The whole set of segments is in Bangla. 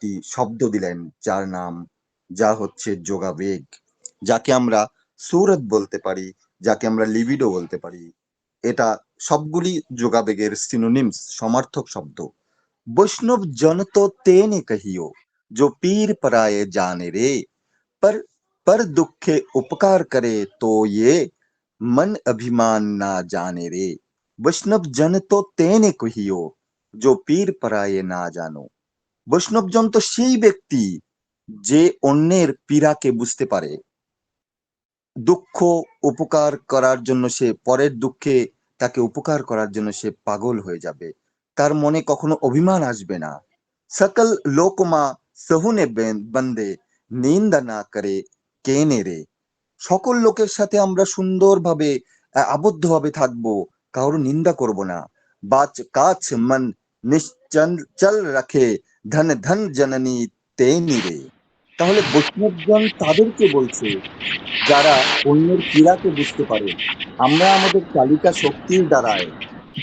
একটি শব্দ দিলেন যার নাম যা হচ্ছে যোগাবেগ যাকে আমরা সুরত বলতে পারি যাকে আমরা লিবিডো বলতে পারি এটা সবগুলি যোগাবেগের সিনোনিমস সমার্থক শব্দ বৈষ্ণব জন তো তেনে কহিও जो पीर पराए जाने रे पर पर दुखे उपकार करे तो ये मन अभिमान ना जाने रे বৈষ্ণব জন তো তেনে কহিও जो পীর পরায়ে না জানো বৈষ্ণবজন তো সেই ব্যক্তি যে অন্যের পীড়াকে বুঝতে পারে। দুঃখ উপকার করার জন্য সে পরের দুঃখে তাকে উপকার করার জন্য সে পাগল হয়ে যাবে। তার মনে কখনো অভিমান আসবে না। সকল লোকমা সহুনে বন্দে নিন্দা না করে কেনে রে। সকল লোকের সাথে আমরা সুন্দরভাবে আহ, আবদ্ধভাবে থাকব কারোর নিন্দা করব না। বাচ কাছ মন নিশ্চল চল রাখে ধন ধন জননী তে নিরে তাহলে বৈষ্ণবজন তাদেরকে বলছে, যারা অন্যের পীড়াকে বুঝতে পারে, আমরা আমাদের চালিকা শক্তির দ্বারায়,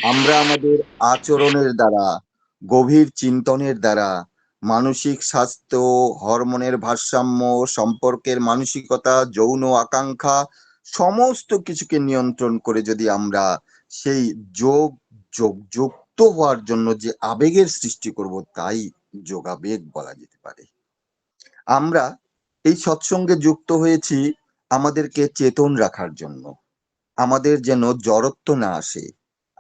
আমরা আমাদের আচরণের দ্বারা, গভীর চিন্তনের দ্বারা, মানসিক স্বাস্থ্য, হরমোনের ভারসাম্য, সম্পর্কের মানসিকতা, যৌন আকাঙ্ক্ষা, সমস্ত কিছুকে নিয়ন্ত্রণ করে যদি আমরা সেই যোগ যোগ যুক্ত হওয়ার জন্য যে আবেগের সৃষ্টি করব, তাই যোগাবেগ বলা যেতে পারে। আমরা এই সৎসঙ্গে যুক্ত হয়েছি আমাদেরকে চেতন রাখার জন্য। আমাদের যেন জড়ত্ব না আসে,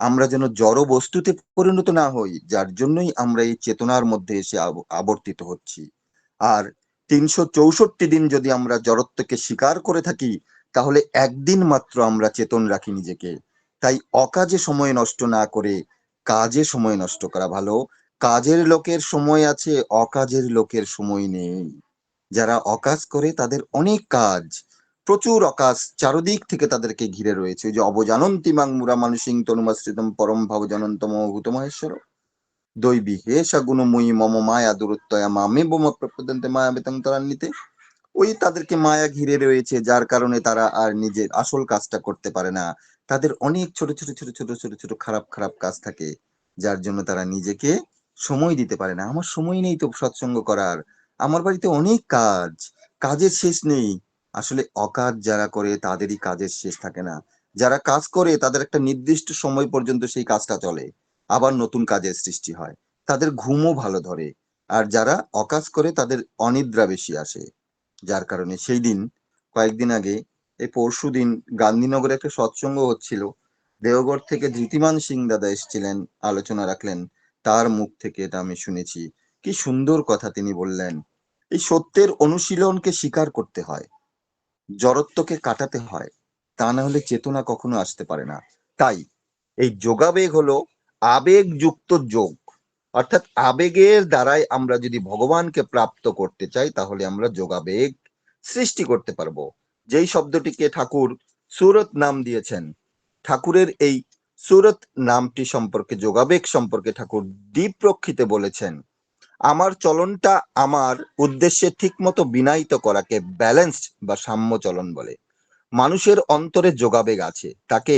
আমরা যেন জড় বস্তুতে পরিণত না হই, যার জন্যই আমরা এই চেতনার মধ্যে এসে আবর্তিত হচ্ছি। আর তিনশো চৌষট্টি দিন যদি আমরা জড়ত্বকে স্বীকার করে থাকি, তাহলে একদিন মাত্র আমরা চেতন রাখি নিজেকে। তাই অকাজে সময় নষ্ট না করে কাজে সময় নষ্ট করা ভালো। কাজের লোকের সময় আছে, অকাজের লোকের সময় নেই। যারা অকাজ করে তাদের অনেক কাজ, প্রচুর অকাশ চারদিক থেকে তাদেরকে ঘিরে রয়েছে। যে অবজানন্তি মাং মুরা মানুষিং তনুমাশ্রিতম পরম ভাব জনন্তম ভূত মহেশ্বর দৈবী হে সগুণ মুই মম মায়া দূরত্বয়া মামে বোম প্রপদন্তে মায়া বেতন তরান্বিতে। ওই তাদেরকে মায়া ঘিরে রয়েছে, যার কারণে তারা আর নিজের আসল কাজটা করতে পারে না। তাদের অনেক ছোট ছোট ছোট ছোট ছোট ছোট, খারাপ খারাপ কাজ থাকে, যার জন্য তারা নিজেকে সময় দিতে পারে না। আমার সময় নেই তো সৎসঙ্গ করার। আমার বাড়িতে অনেক কাজ। কাজের শেষ নেই। আসলে অকাজ যারা করে তাদেরই কাজের শেষ থাকে না। যারা কাজ করে তাদের একটা নির্দিষ্ট সময় পর্যন্ত সেই কাজটা চলে। আবার নতুন কাজের সৃষ্টি হয়। তাদের ঘুমও ভালো ধরে। আর যারা অকাজ করে তাদের অনিদ্রা বেশি আসে। যার কারণে সেই দিন, কয়েকদিন আগে, এই পরশু দিন গান্ধীনগরে একটা সৎসঙ্গ হচ্ছিল। দেওগড় থেকে ধৃতিমান সিং দাদা এসেছিলেন, আলোচনা রাখলেন। তার মুখ থেকে এটা আমি শুনেছি। কি সুন্দর কথা তিনি বললেন। এই সত্যের অনুশীলনকে স্বীকার করতে হয়। জড়ত্বকে কাটাতে হয়। তা না হলে চেতনা কখনো আসতে পারে না। তাই এই যোগাবেগ হলো আবেগযুক্ত যোগ। অর্থাৎ আবেগের দ্বারাই আমরা যদি ভগবানকে প্রাপ্ত করতে চাই, তাহলে আমরা যোগাবেগ সৃষ্টি করতে পারব। যেই শব্দটিকে ঠাকুর সুরত নাম দিয়েছেন, ঠাকুরের এই সুরত নামটি সম্পর্কে, যোগাবেগ সম্পর্কে ঠাকুর দ্বীপ রক্ষিতে বলেছেন, আমার চলনটা আমার উদ্দেশ্যে ঠিকমতো বিনায়িত করাকে ব্যালেন্সড বা সাম্য চলন বলে। মানুষের অন্তরে যোগাবেগ আছে, তাকে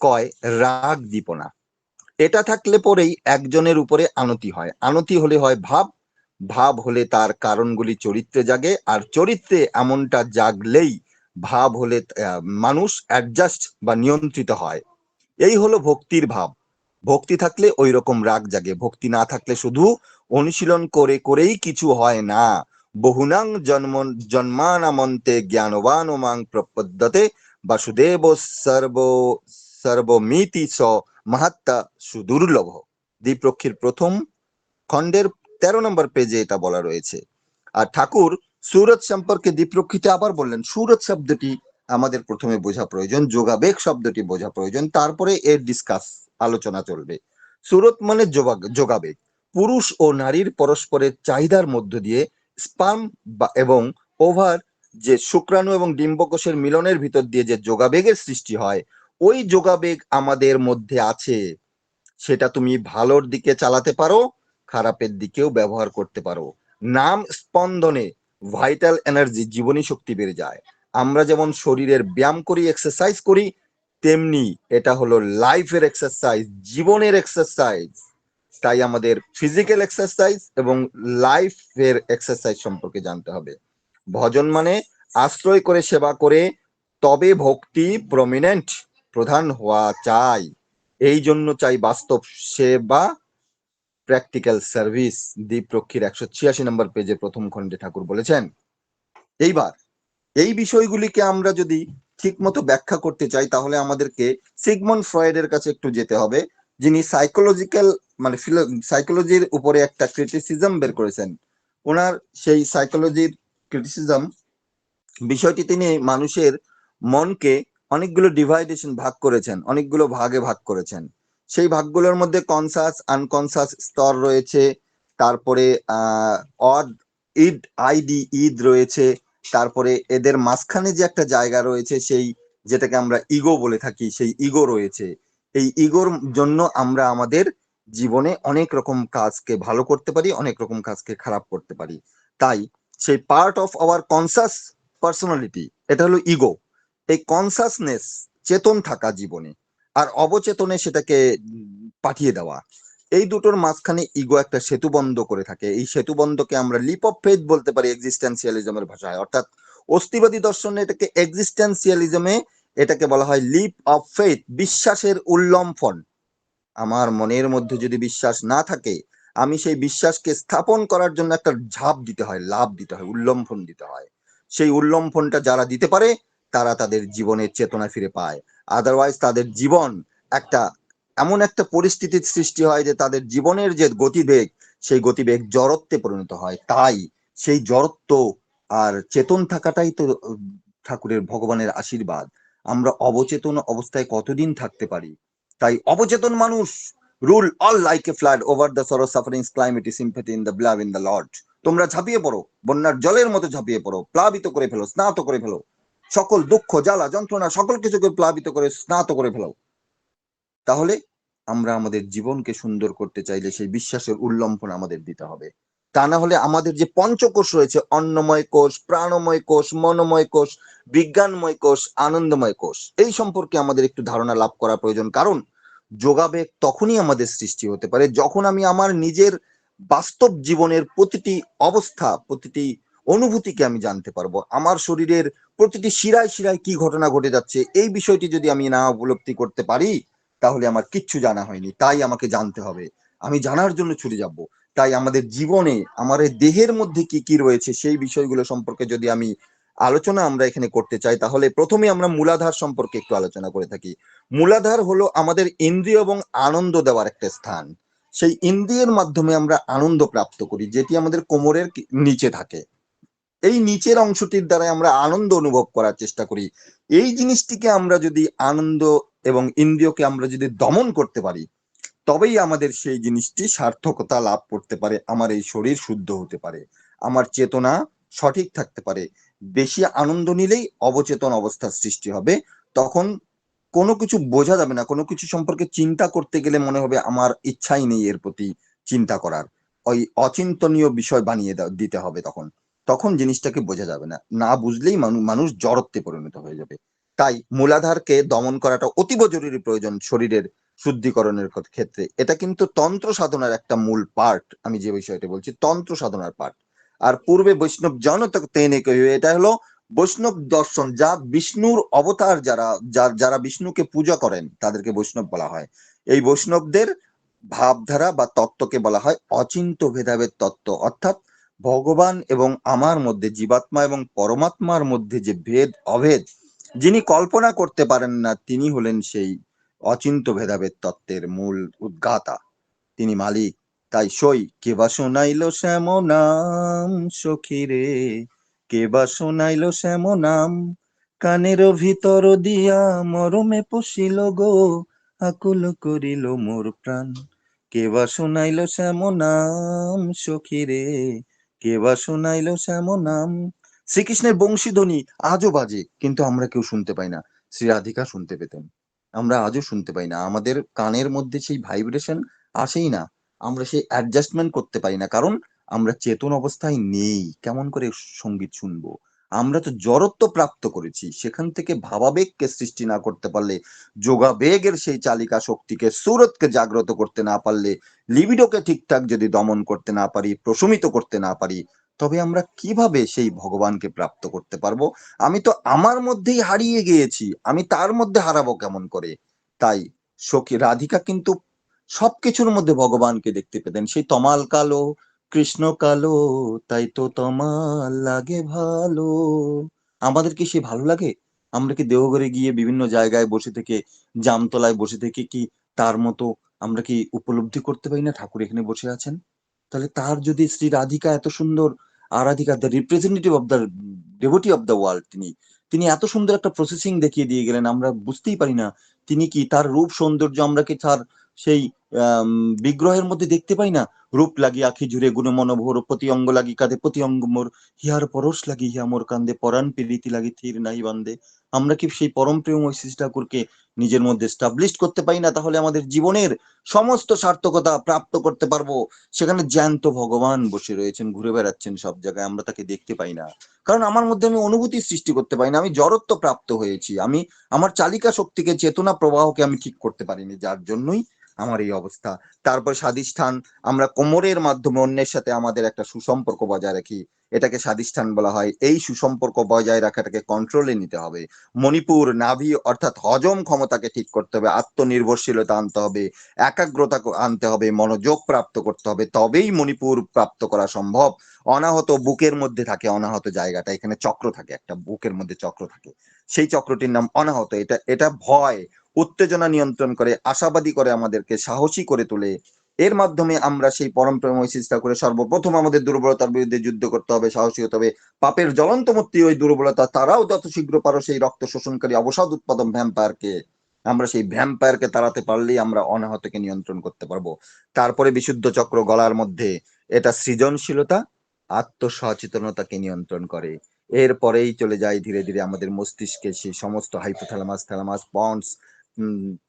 কয় রাগ দীপনা এটা থাকলে পরেই একজনের উপরে আনতি হয়। আনতি হলে হয় ভাব ভাব হলে তার কারণগুলি চরিত্রে জাগে, আর চরিত্রে এমনটা জাগলেই ভাব হলে মানুষ অ্যাডজাস্ট বা নিয়ন্ত্রিত হয়। এই হলো ভক্তির ভাব। ভক্তি থাকলে ওই রকম রাগ জাগে, ভক্তি না থাকলে শুধু অনুশীলন করে করেই কিছু হয় না। বহুনাং জন্ম, জন্মানামন্তে জ্ঞানবান মাং প্রপদ্যতে বাসুদেব সর্ব, সর্বমিতি স মাহাত্মা সুদুর্লভ। দ্বীপরক্ষীর প্রথম খণ্ডের তেরো নম্বর পেজে এটা বলা রয়েছে। আর ঠাকুর সুরত সম্পর্কে দ্বীপরক্ষীতে আবার বললেন, সুরত শব্দটি আমাদের প্রথমে বোঝা প্রয়োজন, যোগাবেগ শব্দটি বোঝা প্রয়োজন, তারপরে এর ডিসকাস আলোচনা চলবে। সুরত মানে যোগা- যোগাবেগ। পুরুষ ও নারীর পরস্পরের চাহিদার মধ্য দিয়ে স্পাম এবং ওভার যে শুক্রাণু এবং ডিম্বকোষের মিলনের ভিতর দিয়ে যে যোগাবেগের সৃষ্টি হয়, ওই যোগাবেগ আমাদের মধ্যে আছে। সেটা তুমি ভালোর দিকে চালাতে পারো, খারাপের দিকেও ব্যবহার করতে পারো। নাম স্পন্দনে ভাইটাল এনার্জি জীবনী শক্তি বেড়ে যায়। আমরা যেমন শরীরের ব্যায়াম করি এক্সারসাইজ করি, তেমনি এটা হলো লাইফের এক্সারসাইজ জীবনের এক্সারসাইজ তাই আমাদের ফিজিক্যাল এক্সারসাইজ এবং লাইফের এক্সারসাইজ সম্পর্কে জানতে হবে। ভজন মানে আশ্রয় করে, সেবা করে, তবে ভক্তি প্রমিনেন্ট প্রধান হওয়া চাই। এই জন্য চাই বাস্তব সেবা প্র্যাকটিক্যাল সার্ভিস দ্বীপরক্ষীর একশো ছিয়াশি নম্বর পেজে প্রথম খণ্ডে ঠাকুর বলেছেন, এইবার এই বিষয়গুলিকে আমরা যদি ঠিক মতো ব্যাখ্যা করতে চাই, তাহলে আমাদেরকে সিগমন্ড ফ্রয়েডের কাছে একটু যেতে হবে, যিনি সাইকোলজিক্যাল মানে সাইকোলজির উপরে একটা ক্রিটিসিজম বের করেছেন। ওনার সেই সাইকোলজির ক্রিটিসিজম বিষয়টি তিনি মানুষের মনকে অনেকগুলো ডিভাইডেশন ভাগ করেছেন, অনেকগুলো ভাগে ভাগ করেছেন। সেই ভাগগুলোর মধ্যে কনসাস আনকনসাস স্তর রয়েছে, তারপরে অড ইড আইডি ঈদ রয়েছে তারপরে এদের মাঝখানে যে একটা জায়গা রয়েছে, সেই যেটাকে আমরা ইগো বলে থাকি, সেই ইগো রয়েছে। এই ইগোর জন্য আমরা আমাদের জীবনে অনেক রকম কাজকে ভালো করতে পারি, অনেক রকম কাজকে খারাপ করতে পারি। তাই সেই part of our conscious personality এটা হলো ইগো এই কনসাসনেস চেতন থাকা জীবনে। আর অবচেতনে সেটাকে পাঠিয়ে দেওয়া। এই দুটোর মাঝখানে ইগো একটা সেতু বন্ধ করে থাকে। এই সেতু বন্ধকে আমরা লিপ অফ ফেথ বলতে পারি এক্সিস্টেন্সিয়ালিজমের ভাষায়। অর্থাৎ অস্তিবাদী দর্শনে এটাকে এক্সিস্টেন্সিয়ালিজমে এটাকে বলা হয় লিপ অফ ফেথ বিশ্বাসের উল্লম্ফন। আমার মনের মধ্যে যদি বিশ্বাস না থাকে, আমি সেই বিশ্বাসকে স্থাপন করার জন্য একটা ঝাঁপ দিতে হয়, লাভ দিতে হয়, উল্লম্ফন দিতে হয়। সেই উল্লম্ফনটা যারা দিতে পারে, তারা তাদের জীবনের চেতনা ফিরে পায়। আদারওয়াইজ তাদের জীবন একটা এমন একটা পরিস্থিতির সৃষ্টি হয় যে তাদের জীবনের যে গতিবেগ, সেই গতিবেগ জড়ত্বে পরিণত হয়। তাই সেই জড়ত্ব আর চেতন থাকাটাই তো, ঠাকুরের ভগবানের আশীর্বাদ। আমরা অবচেতন অবস্থায় কতদিন থাকতে পারি? তাই অবচেতন মানুষ rule all like a flood over the sorrow sufferings climate sympathy in the blood in the Lord তোমরা ঝাঁপিয়ে পড়ো, বন্যার জলের মতো ঝাঁপিয়ে পড়ো, প্লাবিত করে ফেলো, স্নাত করে ফেলো। সকল দুঃখ, জ্বালা, যন্ত্রণা, সকল কিছুকে প্লাবিত করে, স্নাত করে ফেলো। তাহলে আমরা আমাদের জীবনকে সুন্দর করতে চাইলে সেই বিশ্বাসের উল্লম্ফন আমাদের দিতে হবে। তা না হলে আমাদের যে পঞ্চকোষ রয়েছে, অন্নময় কোষ, প্রাণময় কোষ, মনোময় কোষ, বিজ্ঞানময় কোষ, আনন্দময় কোষ, এই সম্পর্কে আমাদের একটু ধারণা লাভ করা প্রয়োজন। কারণ যোগাবেগ তখনই আমাদের সৃষ্টি হতে পারে যখন আমি আমার নিজের বাস্তব জীবনের প্রতিটি অবস্থা, প্রতিটি অনুভূতিকে আমি জানতে পারব। আমার শরীরের প্রতিটি শিরায় শিরায় কি ঘটনা ঘটে যাচ্ছে, এই বিষয়টি যদি আমি না উপলব্ধি করতে পারি তাহলে আমার কিচ্ছু জানা হয়নি, তাই আমাকে জানতে হবে। আমি জানার জন্য ছুটে যাব। তাই আমাদের জীবনে, আমার দেহের মধ্যে কি কি রয়েছে সেই বিষয়গুলো সম্পর্কে যদি আমি আলোচনা আমরা এখানে করতে চাই, তাহলে প্রথমে আমরা মূলাধার সম্পর্কে একটু আলোচনা করে থাকি। মূলাধার হলো আমাদের ইন্দ্রিয় এবং আনন্দ দেওয়ার একটা স্থান। সেই ইন্দ্রিয়ের মাধ্যমে আমরা আনন্দ প্রাপ্ত করি, যেটি আমাদের কোমরের নিচে থাকে। এই নিচের অংশটির দ্বারা আমরা আনন্দ অনুভব করার চেষ্টা করি। এই জিনিসটিকে আমরা যদি আনন্দ এবং ইন্দ্রিয়কে আমরা যদি দমন করতে পারি, তবেই আমাদের সেই জিনিসটি সার্থকতা লাভ করতে পারে, আমার এই শরীর শুদ্ধ হতে পারে, আমার চেতনা সঠিক থাকতে পারে। বেশি আনন্দ নিলেই অবচেতন অবস্থার সৃষ্টি হবে, তখন কোনো কিছু বোঝা যাবে না, কোনো কিছু সম্পর্কে চিন্তা করতে গেলে মনে হবে আমার ইচ্ছাই নেই এর প্রতি চিন্তা করার। ওই অচিন্তনীয় বিষয় বানিয়ে দিতে হবে তখন তখন জিনিসটাকে বোঝা যাবে না। না বুঝলেই মানুষ জড়ত্বে পরিণত হয়ে যাবে। তাই মূলাধারকে দমন করাটা অতীব জরুরি প্রয়োজন শরীরের শুদ্ধিকরণের ক্ষেত্রে। এটা কিন্তু তন্ত্র সাধনার একটা মূল পার্ট আমি যে বিষয়টা বলছি, তন্ত্র সাধনার পার্ট আর পূর্বে বৈষ্ণব জনতা তেনে এটা হলো বৈষ্ণব দর্শন, যা বিষ্ণুর অবতার যারা যারা বিষ্ণুকে পূজা করেন, তাদেরকে বৈষ্ণব বলা হয়। এই বৈষ্ণবদের ভাবধারা বা তত্ত্বকে বলা হয় অচিন্ত ভেদাভেদ তত্ত্ব। অর্থাৎ ভগবান এবং আমার মধ্যে, জীবাত্মা এবং পরমাত্মার মধ্যে যে ভেদ অভেদ যিনি কল্পনা করতে পারেন না, তিনি হলেন সেই অচিন্ত ভেদাভেদ তত্ত্বের মূল উদ্গাতা। তিনি মালিক, তাই সই। কে বা শোনাইল শ্যাম নাম সখিরে কে বা শোনাইল শ্যাম নাম? কানের ভিতর দিয়া মরমে পশিল গো, আকুল করিল মোর প্রাণ। কে বা শোনাইল শ্যাম নাম সখিরে কে বা শোনাইল শ্যাম নাম শ্রীকৃষ্ণের বংশীধ্বনি আজও বাজে, কিন্তু আমরা কেউ শুনতে পাই না। শ্রী রাধিকা শুনতে পেতেন। আমরা আজও শুনতে পাই না। আমাদের কানের মধ্যে সেই ভাইব্রেশন আসেই না। আমরা সেই অ্যাডজাস্টমেন্ট করতে পারি না। কারণ আমরা চেতন অবস্থায় নেই। কেমন করে সংগীত শুনব? আমরা তো জড়ত্ব প্রাপ্ত করেছি। সেখান থেকে ভাবাবেগকে সৃষ্টি না করতে পারলে, যোগাবেগের সেই চালিকা শক্তিকে, সুরতকে জাগ্রত করতে না পারলে, লিবিডোকে ঠিকঠাক যদি দমন করতে না পারি, প্রশমিত করতে না পারি তবে আমরা কীভাবে সেই ভগবানকে প্রাপ্ত করতে পারব? আমি তো আমার মধ্যেই হারিয়ে গিয়েছি, আমি তার মধ্যে হারাবো কেমন করে? তাই সখী রাধিকা কিন্তু সবকিছুর মধ্যে ভগবানকে দেখতে পেতেন। সেই তমাল কালো, কৃষ্ণ কালো, তাই তো তমাল লাগে ভালো। আমাদের কি সে ভালো লাগে? আমরা কি দেওঘরে গিয়ে বিভিন্ন জায়গায় বসে থেকে, জামতলায় বসে থেকে কি তার মতো আমরা কি উপলব্ধি করতে পারি না? ঠাকুর এখানে বসে আছেন। তাহলে তার যদি শ্রী রাধিকা এত সুন্দর Aradhika the representative of the devotee of the world তিনি তিনি এত সুন্দর একটা প্রসেসিং দেখিয়ে দিয়ে গেলেন, আমরা বুঝতেই পারি না, তিনি কি তার রূপ সৌন্দর্য, আমরা কি তার সেই বিগ্রহের মধ্যে দেখতে পাই না? রূপ লাগি আখি জুড়ে গুণ মনোভর প্রতি অঙ্গ লাগি কাঁধে, প্রতি অঙ্গ মোর। হিয়ার পরশ লাগি হিয়া মোর কান্দে, পরাণ প্রীতি লাগি থির নাই বান্দে। আমরা কি সেই পরম প্রেম ঐশিস ঠাকুরকে নিজের মধ্যে স্টাবলিশ করতে পারি না? তাহলে আমাদের জীবনের সমস্ত সার্থকতা প্রাপ্ত করতে পারব। সেখানে জ্যান্ত ভগবান বসে রয়েছেন, ঘুরে বেড়াচ্ছেন সব জায়গায়। আমরা তাকে দেখতে পাই না। কারণ আমার মধ্যে আমি অনুভূতি সৃষ্টি করতে পারি না। আমি জড়ত্ব প্রাপ্ত হয়েছি। আমি, আমার চালিকা শক্তিকে, চেতনা প্রবাহকে আমি ঠিক করতে পারিনি। যার জন্যই আমার এই অবস্থা। তারপর স্বাধিষ্ঠান, আমরা কোমরের মাধ্যমে অন্যের সাথে আমাদের একটা সুসম্পর্ক বজায় রাখি। এটাকে স্বাধিষ্ঠান বলা হয়। এই সুসম্পর্ক বজায় রাখাটাকে কন্ট্রোলে নিতে হবে। মণিপুর, নাভি অর্থাৎ হজম ক্ষমতাকে ঠিক করতে হবে, আত্মনির্ভরশীলতা আনতে হবে, একাগ্রতা আনতে হবে, মনোযোগ প্রাপ্ত করতে হবে। তবেই মণিপুর প্রাপ্ত করা সম্ভব। অনাহত বুকের মধ্যে থাকে অনাহত জায়গাটা। এখানে চক্র থাকে, একটা বুকের মধ্যে চক্র থাকে। সেই চক্রটির নাম অনাহত। এটা এটা ভয়। উত্তেজনা নিয়ন্ত্রণ করে, আশাবাদী করে আমাদেরকে, সাহসী করে তোলে। এর মাধ্যমে আমরা সেই পরম প্রেম চেষ্টা করে সর্বপ্রথম আমাদের দুর্বলতার বিরুদ্ধে যুদ্ধ করতে হবে, সাহসী হতে হবে। পাপের জ্বলন্ত মূর্তি ওই দুর্বলতা, তারাও যত শীঘ্র পারো সেই রক্ত শোষণকারী অবসাদ উৎপাদন ভ্যাম্পায়ারকে আমরা সেই ভ্যাম্পায়ারকে তাড়াতে পারলেই আমরা অনাহতকে নিয়ন্ত্রণ করতে পারব। তারপরে বিশুদ্ধ চক্র গলার মধ্যে, এটা সৃজনশীলতা, আত্মসচেতনতাকে নিয়ন্ত্রণ করে। এরপরেই চলে যায় ধীরে ধীরে আমাদের মস্তিষ্কে সেই সমস্ত hypothalamus thalamus pons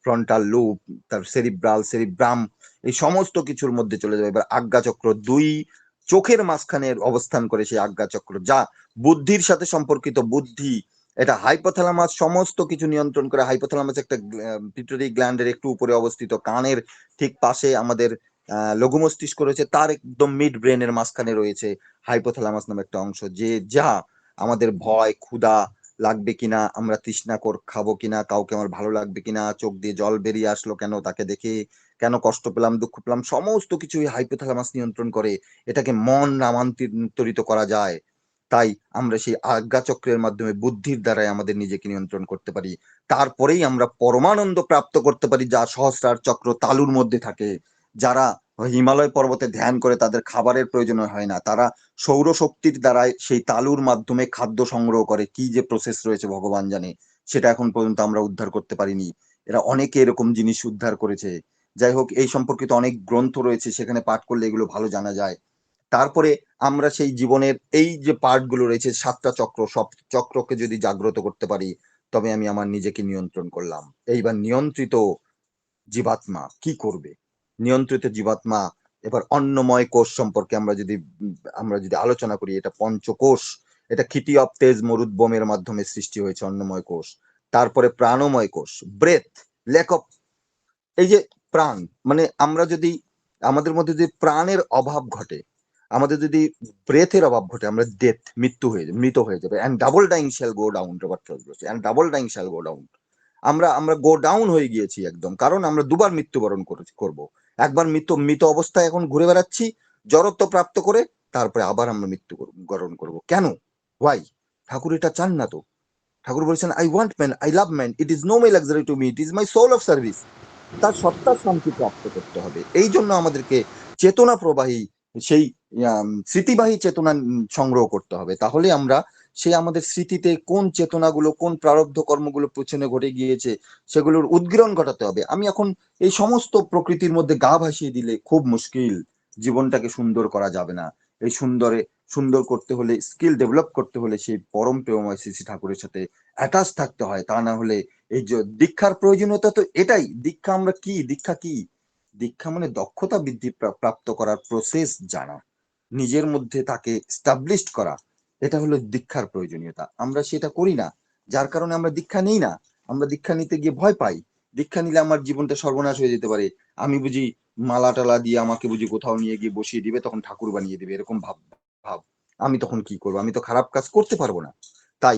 frontal lobe তার সেরিব্রাল সেরিব্রাম এই সমস্ত কিছুর মধ্যে চলে যাবে। এবার আজ্ঞা চক্র দুই, চোখের মাঝখানে অবস্থান করে সেই আজ্ঞা চক্র। যা বুদ্ধির সাথে সম্পর্কিত বুদ্ধি, এটা হাইপোথ্যালামাস সমস্ত কিছু নিয়ন্ত্রণ করে হাইপোথ্যালামাস একটা পিটুরি গ্ল্যান্ডের একটু উপরে অবস্থিত। কানের ঠিক পাশে আমাদের লঘু মস্তিষ্ক রয়েছে, তার একদম মিড ব্রেনের মাঝখানে রয়েছে হাইপোথ্যালামাস নামে একটা অংশ। যে, যা আমাদের ভয়, ক্ষুধা লাগবে কিনা, আমরা তৃষ্ণা কর খাব কিনা, কাউকে আমার ভালো লাগবে কিনা, চোখ দিয়ে জল বেরিয়ে আসলো কেন, তাকে দেখে কেন কষ্ট পেলাম, দুঃখ পেলাম, সমস্ত কিছু হাইপোথ্যালামাস নিয়ন্ত্রণ করে এটাকে মন নামান্তরিত করা যায়। তাই আমরা সেই আজ্ঞা চক্রের মাধ্যমে বুদ্ধির দ্বারাই আমাদের নিজেকে নিয়ন্ত্রণ করতে পারি। তারপরেই আমরা পরমানন্দ প্রাপ্ত করতে পারি যা সহস্রার চক্র তালুর মধ্যে থাকে। যারা হিমালয় পর্বতে ধ্যান করে তাদের খাবারের প্রয়োজন হয় না। তারা সৌরশক্তির দ্বারাই সেই তালুর মাধ্যমে খাদ্য সংগ্রহ করে। কি যে প্রসেস রয়েছে ভগবান জানে। সেটা এখন পর্যন্ত আমরা উদ্ধার করতে পারিনি। এরা অনেকে এরকম জিনিস উদ্ধার করেছে। যাই হোক, এই সম্পর্কিত অনেক গ্রন্থ রয়েছে, সেখানে পাঠ করলে এগুলো ভালো জানা যায়। তারপরে আমরা সেই জীবনের এই যে পার্টগুলো রয়েছে, সাতটা চক্র, সব চক্রকে যদি জাগ্রত করতে পারি, তবে আমি আমার নিজেকে নিয়ন্ত্রণ করলাম। এইবার নিয়ন্ত্রিত জীবাত্মা কি করবে? নিয়ন্ত্রিত জীবাত্মা, এবার অন্নময় কোষ সম্পর্কে আমরা যদি আমরা যদি আলোচনা করি, এটা পঞ্চকোষ, এটা খিটি অফ তেজ মরুদ্বমের মাধ্যমে সৃষ্টি হয়েছে অন্নময় কোষ। তারপরে প্রাণময় কোষ, ব্রেথ লেক অফ এই যে প্রাণ মানে আমরা যদি, আমাদের মধ্যে যদি প্রাণের অভাব ঘটে, আমাদের যদি ব্রেথের অভাব ঘটে, আমরা ডেথ মৃত্যু হয়ে যাবে মৃত হয়ে যাবে and double dying shall go down and double dying shall go down আমরা আমরা গো ডাউন হয়ে গিয়েছি একদম, কারণ আমরা দুবার মৃত্যুবরণ করব। একবার মৃত্যু মৃত অবস্থায় এখন ঘুরে বেড়াচ্ছি, জড়ত্ব প্রাপ্ত করে তারপরে আবার আমরা মৃত্যু বরণ করব। কেন? ওয়াই ঠাকুর এটা চান না তো। ঠাকুর বলেছেন I want man I love man it is no my luxury to me it is my soul of service তার সত্তার শান্তি প্রাপ্ত করতে হবে। এই জন্য আমাদেরকে চেতনা প্রবাহী, সেই স্মৃতিবাহী চেতনা সংগ্রহ করতে হবে। তাহলে আমরা সে আমাদের স্মৃতিতে কোন চেতনাগুলো, কোন প্রারব্ধ কর্মগুলো পেছনে ঘটে গিয়েছে, সেগুলোর উদ্গীরণ ঘটাতে হবে। আমি এখন এই সমস্ত প্রকৃতির মধ্যে গা ভাসিয়ে দিলে খুব মুশকিল। জীবনটাকে সুন্দর করা যাবে না। এই সুন্দরে, সুন্দর করতে হলে, স্কিল ডেভেলপ করতে হলে সেই পরম প্রেমময় শ্রী শ্রী ঠাকুরের সাথে অ্যাটাচ থাকতে হয়। তা না হলে এই যে দীক্ষার প্রয়োজনীয়তা তো এটাই। দীক্ষা আমরা কি? দীক্ষা কি? দীক্ষা মানে দক্ষতা বৃদ্ধি প্রাপ্ত করার প্রসেস জানা। নিজের মধ্যে তাকে স্টাবলিশড করা। এটা হলো দীক্ষার প্রয়োজনীয়তা। আমরা সেটা করি না। যার কারণে আমরা দীক্ষা নেই না। আমরা দীক্ষা নিতে গিয়ে ভয় পাই। দীক্ষা নিলে আমার জীবনটা সর্বনাশ হয়ে যেতে পারে। আমি বুঝি মালা টালা দিয়ে আমাকে বুঝি কোথাও নিয়ে গিয়ে বসিয়ে দিবে, তখন ঠাকুর বানিয়ে দিবে, এরকম ভাব ভাব। আমি তখন কি করব? আমি তো খারাপ কাজ করতে পারব না। তাই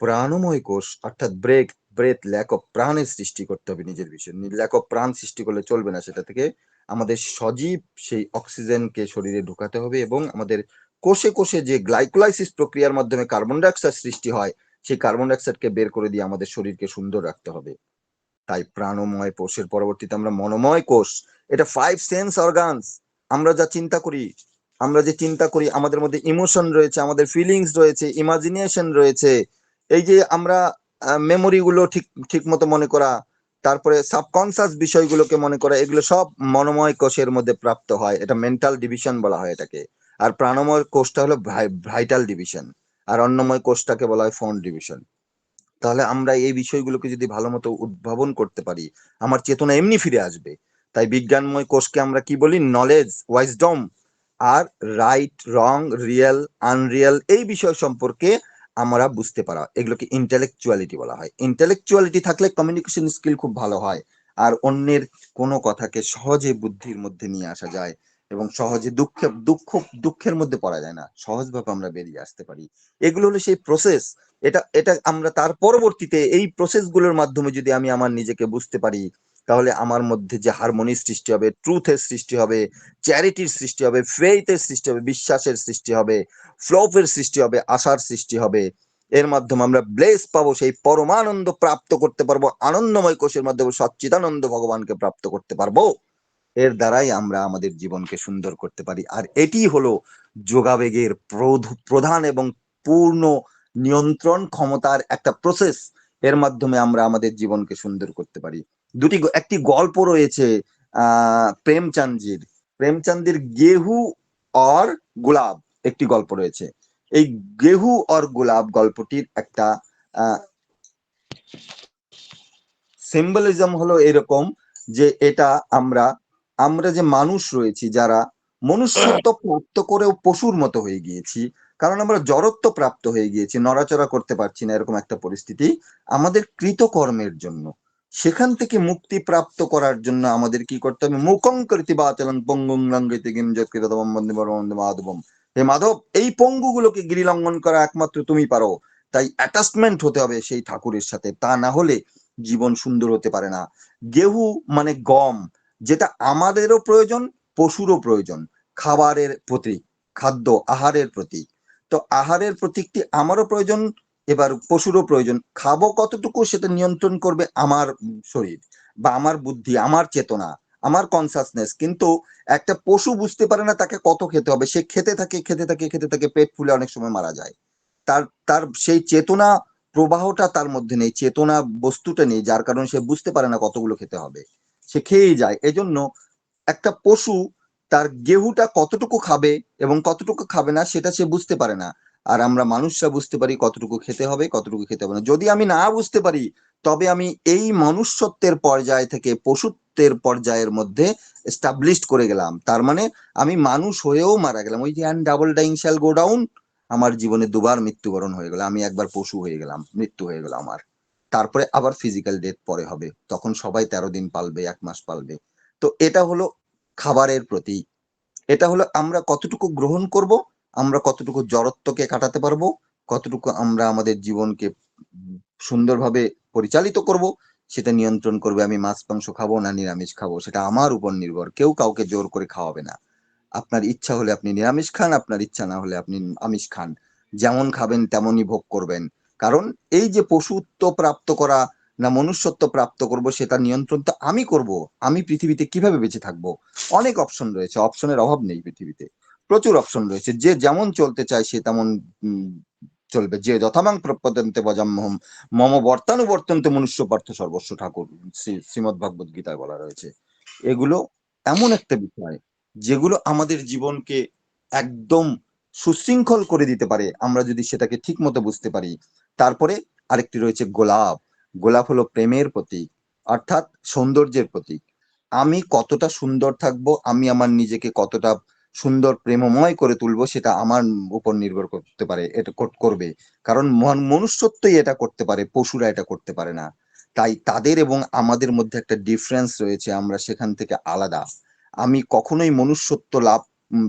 প্রাণময় কোষ, অর্থাৎ ব্রেক ব্রেথ ল্যাক অফ প্রাণের সৃষ্টি করতে হবে নিজের বিষয় ল্যাক অফ প্রাণ সৃষ্টি করলে চলবে না সেটা থেকে আমাদের সজীব সেই অক্সিজেনকে শরীরে ঢুকাতে হবে এবং আমাদের কোষে কোষে যে গ্লাইকোলাইসিস প্রক্রিয়ার মাধ্যমে কার্বন ডাইঅক্সাইড সৃষ্টি হয়, সেই কার্বন ডাইঅক্সাইডকে বের করে দিয়ে আমাদের শরীরকে সুন্দর রাখতে হবে। তাই প্রাণময় কোষের পরবর্তীতে আমরা মনোময় কোষ, এটা ফাইভ সেন্স অর্গানস আমরা যা চিন্তা করি, আমরা যে চিন্তা করি, আমাদের মধ্যে ইমোশন রয়েছে, আমাদের ফিলিংস রয়েছে ইমাজিনেশন রয়েছে, এই যে আমরা মেমোরি গুলো ঠিক ঠিক মতো মনে করা, তারপরে সাবকনসাস বিষয়গুলোকে মনে করা, এগুলো সব মনোময় কোষের মধ্যে প্রাপ্ত হয়, এটা মেন্টাল ডিভিশন বলা হয় এটাকে। আর প্রাণময় কোষটা হলো ভাইটাল ডিভিশন, আর অন্নময় কোষটাকে বলা হয় ফন্ড ডিভিশন। তাহলে আমরা এই বিষয়গুলোকে যদি ভালো মতো উদ্ভাবন করতে পারি, আমার চেতনা এমনি ফিরে আসবে। তাই বিজ্ঞানময় কোষকে আমরা কি বলি? নলেজ ওয়াইজডম আর রাইট রং রিয়েল আনরিয়েল এই বিষয় সম্পর্কে আমরা বুঝতে পারা, এগুলোকে ইন্টেলেকচুয়ালিটি বলা হয়। ইন্টেলেকচুয়ালিটি থাকলে কমিউনিকেশন স্কিল খুব ভালো হয়, আর অন্যের কোনো কথাকে সহজে বুদ্ধির মধ্যে নিয়ে আসা যায় এবং সহজে দুঃখে, দুঃখ, দুঃখের মধ্যে পড়া যায় না। সহজভাবে আমরা বেরিয়ে আসতে পারি। এগুলো হলো সেই প্রসেস এটা এটা আমরা তার পরবর্তীতে এই প্রসেসগুলোর মাধ্যমে যদি আমি আমার নিজেকে বুঝতে পারি, তাহলে আমার মধ্যে যে হারমোনির সৃষ্টি হবে ট্রুথের সৃষ্টি হবে চ্যারিটির সৃষ্টি হবে ফেইথের সৃষ্টি হবে, বিশ্বাসের সৃষ্টি হবে ফ্লোপের সৃষ্টি হবে, আশার সৃষ্টি হবে। এর মাধ্যমে আমরা ব্লেস পাবো, সেই পরমানন্দ প্রাপ্ত করতে পারব, আনন্দময় কোষের মাধ্যমে সচ্চিদানন্দ ভগবানকে প্রাপ্ত করতে পারব। এর দ্বারাই আমরা আমাদের জীবনকে সুন্দর করতে পারি। আর এটি হলো যোগাবেগের প্রধান এবং পূর্ণ নিয়ন্ত্রণ ক্ষমতার একটা প্রসেস এর মাধ্যমে আমরা আমাদের জীবনকে সুন্দর করতে পারি। দুটি একটি গল্প রয়েছে আহ প্রেমচাঁদজির। প্রেমচাঁদের গেহু অর গোলাপ একটি গল্প রয়েছে। এই গেহু অর গোলাপ গল্পটির একটা সিম্বলিজম হলো এরকম যে এটা আমরা আমরা যে মানুষ রয়েছি যারা মনুষ্যত্ব প্রাপ্ত করেও পশুর মতো হয়ে গিয়েছি কারণ আমরা জড়ত্ব প্রাপ্ত হয়ে গিয়েছি নড়াচড়া করতে পারছি না এরকম একটা পরিস্থিতি আমাদের কৃতকর্মের জন্য। সেখান থেকে মুক্তি প্রাপ্ত করার জন্য আমাদের কি করতে হবে? মুখং কৃতি পঙ্গুং যৎকৃতম বন্দে বন্দে মাধবম। হে মাধব এই পঙ্গুগুলোকে গিরিলঙ্ঘন করা একমাত্র তুমি পারো। তাই অ্যাটাচমেন্ট হতে হবে সেই ঠাকুরের সাথে। তা না হলে জীবন সুন্দর হতে পারে না। গেহু মানে গম যেটা আমাদেরও প্রয়োজন, পশুরও প্রয়োজন, খাবারের প্রতীক, খাদ্য, আহারের প্রতীক। তো আহারের প্রতীকটি আমারও প্রয়োজন, এবার পশুরও প্রয়োজন। খাব কতটুকু সেটা নিয়ন্ত্রণ করবে আমার শরীর বা আমার বুদ্ধি, আমার চেতনা, আমার কনসাসনেস কিন্তু একটা পশু বুঝতে পারে না তাকে কত খেতে হবে। সে খেতে থাকে খেতে থাকে খেতে থাকে, পেট ফুলে অনেক সময় মারা যায়। তার তার সেই চেতনা প্রবাহটা তার মধ্যে নেই, চেতনা বস্তুটা নেই, যার কারণে সে বুঝতে পারে না কতগুলো খেতে হবে। সে খেয়েই যায়। এজন্য একটা পশু তার গেহুটা কতটুকু খাবে এবং কতটুকু খাবে না সেটা সে বুঝতে পারে না। আর আমরা মানুষরা বুঝতে পারি কতটুকু খেতে হবে, কতটুকু খেতে হবে না। যদি আমি না বুঝতে পারি, তবে আমি এই মনুষ্যত্বের পর্যায় থেকে পশুত্বের পর্যায়ের মধ্যে এস্টাবলিশ করে গেলাম। তার মানে আমি মানুষ হয়েও মারা গেলাম। ওই যে and double dying shall go down আমার জীবনে দুবার মৃত্যুবরণ হয়ে গেল। আমি একবার পশু হয়ে গেলাম, মৃত্যু হয়ে গেল আমার। তারপরে আবার ফিজিক্যাল ডেথ পরে হবে। তখন সবাই তেরো দিন পালবে, এক মাস পালবে। তো এটা হলো খাবারের প্রতি। এটা হলো আমরা কতটুকু গ্রহণ করব, আমরা কতটুকু জড়ত্বকে কাটাতে পারব, কতটুকু আমরা আমাদের জীবনকে সুন্দরভাবে পরিচালিত করব, সেটা নিয়ন্ত্রণ করবে, আমি মাছ, মাংস খাব না নিরামিষ খাব, সেটা আমার উপর নির্ভর। কেউ কাউকে জোর করে খাওয়াবে না। আপনার ইচ্ছা হলে আপনি নিরামিষ খান, আপনার ইচ্ছা না হলে আপনি আমিষ খান। যেমন খাবেন, তেমনই ভোগ করবেন। কারণ এই যে পশুত্ব প্রাপ্ত করা না মনুষ্যত্ব প্রাপ্ত করব সেটা নিয়ন্ত্রণ তো আমি করব, আমি পৃথিবীতে কীভাবে বেঁচে থাকব? অনেক অপশন রয়েছে অপশনের অভাব নেই পৃথিবীতে। প্রচুর অপশন রয়েছে, যে যেমন চলতে চায় সে তেমন চলবে। যে যথামাং প্রপদন্তে বজাম্মহম মম বর্তানুবর্তন্তে মনুষ্য পার্থ সর্বস্ব ঠাকুর শ্রীমদ ভাগবত গীতায় বলা রয়েছে। এগুলো এমন একটা বিষয়, যেগুলো আমাদের জীবনকে একদম সুশৃঙ্খল করে দিতে পারে, আমরা যদি সেটাকে ঠিক মতো বুঝতে পারি। তারপরে আরেকটি রয়েছে গোলাপ। গোলাপ হলো প্রেমের প্রতীক, অর্থাৎ সৌন্দর্যের প্রতীক। আমি কতটা সুন্দর থাকব, আমি আমার নিজেকে কতটা সুন্দর প্রেমময় করে তুলবো, সেটা আমার উপর নির্ভর করতে পারে, এটা করবে। কারণ মন- মনুষ্যত্বই এটা করতে পারে, পশুরা এটা করতে পারে না। তাই তাদের এবং আমাদের মধ্যে একটা ডিফারেন্স রয়েছে, আমরা সেখান থেকে আলাদা। আমি কখনোই মনুষ্যত্ব লাভ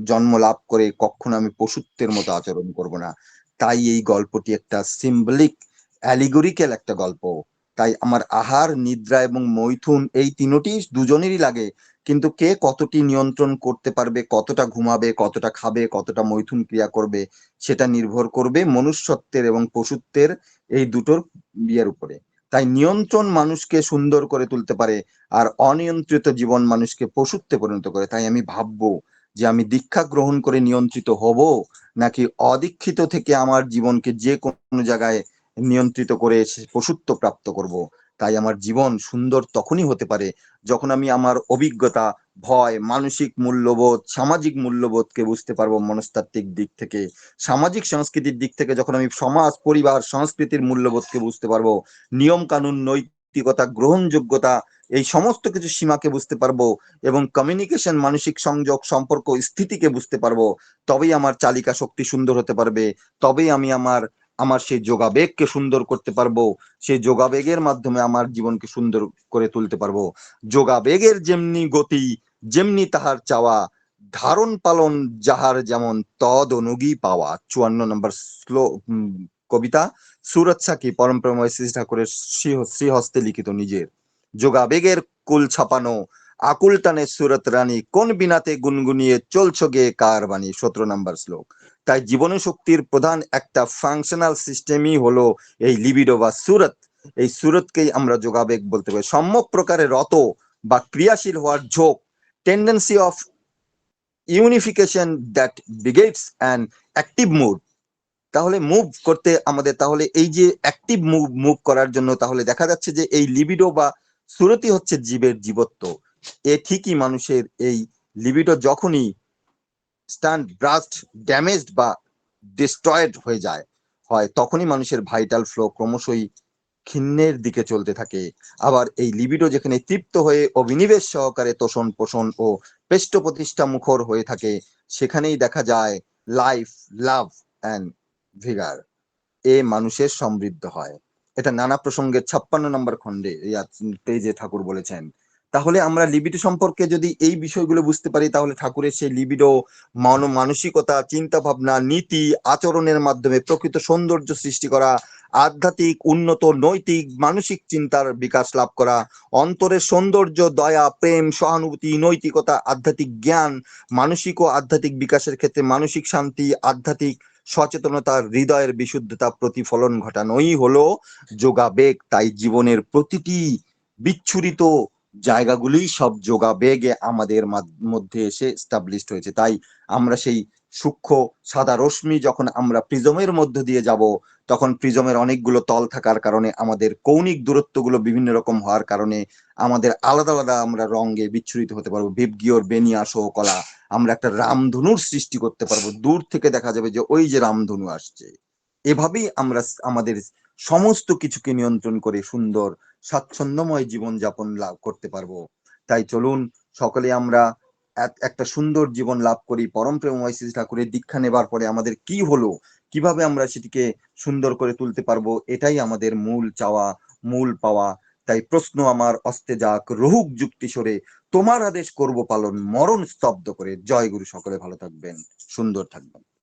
জন্ম লাভ করে কখনো আমি পশুত্বের মতো আচরণ করব না। তাই এই গল্পটি একটা সিম্বলিক অ্যালিগোরিক্যাল একটা গল্প। তাই আমার আহার, নিদ্রা এবং মৈথুন এই তিনোটি দুজনেরই লাগে। কিন্তু কে কতটি নিয়ন্ত্রণ করতে পারবে, কতটা ঘুমাবে, কতটা খাবে, কতটা মৈথুন ক্রিয়া করবে, সেটা নির্ভর করবে মনুষ্যত্বের এবং পশুত্বের এই দুটোর বিয়ের উপরে। তাই নিয়ন্ত্রণ মানুষকে সুন্দর করে তুলতে পারে আর অনিয়ন্ত্রিত জীবন মানুষকে পশুত্বে পরিণত করে। তাই আমি ভাববো যে আমি দীক্ষা গ্রহণ করে নিয়ন্ত্রিত হব নাকি অদীক্ষিত থেকে আমার জীবনকে যে কোনো জায়গায় নিয়ন্ত্রিত করে পশুত্ব প্রাপ্ত করব? তাই আমার জীবন সুন্দর তখনই হতে পারে যখন আমি আমার অভিজ্ঞতা, ভয়, মানসিক মূল্যবোধ, সামাজিক মূল্যবোধকে বুঝতে পারব মনস্তাত্ত্বিক দিক থেকে। সামাজিক সংস্কৃতির দিক থেকে যখন আমি সমাজ, পরিবার, সংস্কৃতির মূল্যবোধকে বুঝতে পারব নিয়ম কানুন নৈতিকতা গ্রহণযোগ্যতা এই সমস্ত কিছু সীমাকে বুঝতে পারব এবং কমিউনিকেশন মানসিক সংযোগ সম্পর্ক স্থিতিকে বুঝতে পারব। তবেই আমার চালিকা শক্তি সুন্দর হতে পারবে। তবেই আমি আমার আমার সেই যোগাবেগকে সুন্দর করতে পারব। সেই যোগাবেগের মাধ্যমে আমার জীবনকে সুন্দর করে তুলতে পারব। যোগাবেগের যেমনি গতি যেমনি তাহার চাওয়া ধারণ পালন যাহার যেমন তদ অনুগী পাওয়া। চুয়ান্ন নম্বর শ্লো উম, কবিতা। সুরত সাকি পরমপ্রেময় শ্রী ঠাকুরের শ্রী- শ্রীহস্তে লিখিত নিজের। যোগাবেগের কুল ছাপানো, আকুল টানে সুরত রানী, কোন বিনাতে গুনগুনিয়ে চলছো গে কার বাণী? সতেরো নম্বর শ্লোক। তাই জীবনী শক্তির প্রধান একটা ফাংশনাল সিস্টেমই হলো এই লিবিডো বা সুরত। এই সুরতকেই আমরা যোগাবেগ বলতে পারি। সম্যক প্রকারে রত বা ক্রিয়াশীল হওয়ার ঝোঁক tendency of unification that begets and active mood তাহলে মুভ করতে আমাদের তাহলে এই যে অ্যাক্টিভ মুভ মুভ করার জন্য তাহলে দেখা যাচ্ছে যে এই লিবিডো বা সুরতি হচ্ছে জীবের জীবত্ব। এ ঠিকই মানুষের এই লিবিডো যখনই স্ট্যান্ড ব্রাস্ট ড্যামেজড বা ডিস্ট্রয়েড হয়ে যায়, হয় তখনই মানুষের ভাইটাল ফ্লো ক্রমশই ক্ষীণের দিকে চলতে থাকে। আবার এই লিবিডো যেখানে তৃপ্ত হয়ে অভিনিবেশ সহকারে তোষণ, পোষণ ও পেষ্ট প্রতিষ্ঠা মুখর হয়ে থাকে, সেখানেই দেখা যায় লাইফ লাভ অ্যান্ড ভিগার। এ মানুষের সমৃদ্ধ হয়। এটা নানা প্রসঙ্গে ছাপ্পান্ন নম্বর খণ্ডে পেজে ঠাকুর বলেছেন। তাহলে আমরা লিবিডো সম্পর্কে যদি এই বিষয়গুলো বুঝতে পারি, তাহলে ঠাকুরের সেই লিবিডো মন, মানসিকতা চিন্তা ভাবনা নীতি, আচরণের মাধ্যমে প্রকৃত সৌন্দর্য সৃষ্টি করা, আধ্যাত্মিক, উন্নত, নৈতিক, মানসিক চিন্তার বিকাশ লাভ করা, অন্তরের সৌন্দর্য, দয়া, প্রেম, সহানুভূতি, নৈতিকতা, আধ্যাত্মিক জ্ঞান, মানসিক ও আধ্যাত্মিক বিকাশের ক্ষেত্রে মানসিক শান্তি, আধ্যাত্মিক সচেতনতা, হৃদয়ের বিশুদ্ধতা প্রতিফলন ঘটানোই হলো যোগাবেগ। তাই জীবনের প্রতিটি বিচ্ছুরিত জায়গাগুলি সব যোগাবেগে আমাদের মাদ- মধ্যে এসে স্টাবলিশড হয়েছে। তাই আমরা সেই সূক্ষ্ম সাদা রশ্মি যখন আমরা প্রিজমের মধ্য দিয়ে যাব, তখন প্রিজমের অনেকগুলো তল থাকার কারণে আমাদের কৌণিক দূরত্বগুলো বিভিন্ন রকম হওয়ার কারণে আমাদের আলাদা আলাদা আমরা রঙে বিচ্ছুরিত হতে পারব। ভিবগিওর বেনিয়া সহ কলা আমরা একটা রামধনুর সৃষ্টি করতে পারব। দূর থেকে দেখা যাবে যে ওই যে রামধনু আসছে। এভাবেই আমরা আমাদের সমস্ত কিছুকে নিয়ন্ত্রণ করে সুন্দর, স্বাচ্ছন্দ্যময় জীবন যাপন লাভ করতে পারব। তাই চলুন, সকলে আমরা একটা সুন্দর জীবন লাভ করি। পরম প্রেমময় শ্রী ঠাকুরের দীক্ষা নেবার পরে আমাদের কি হলো? কীভাবে আমরা সেটিকে সুন্দর করে তুলতে পারব? এটাই আমাদের মূল চাওয়া, মূল পাওয়া। তাই প্রশ্ন আমার, অস্তে যাক, রহুক যুক্তি সরে। তোমার আদেশ করব পালন, মরণ স্তব্ধ করে। জয় গুরু, সকলে ভালো থাকবেন, সুন্দর থাকবেন।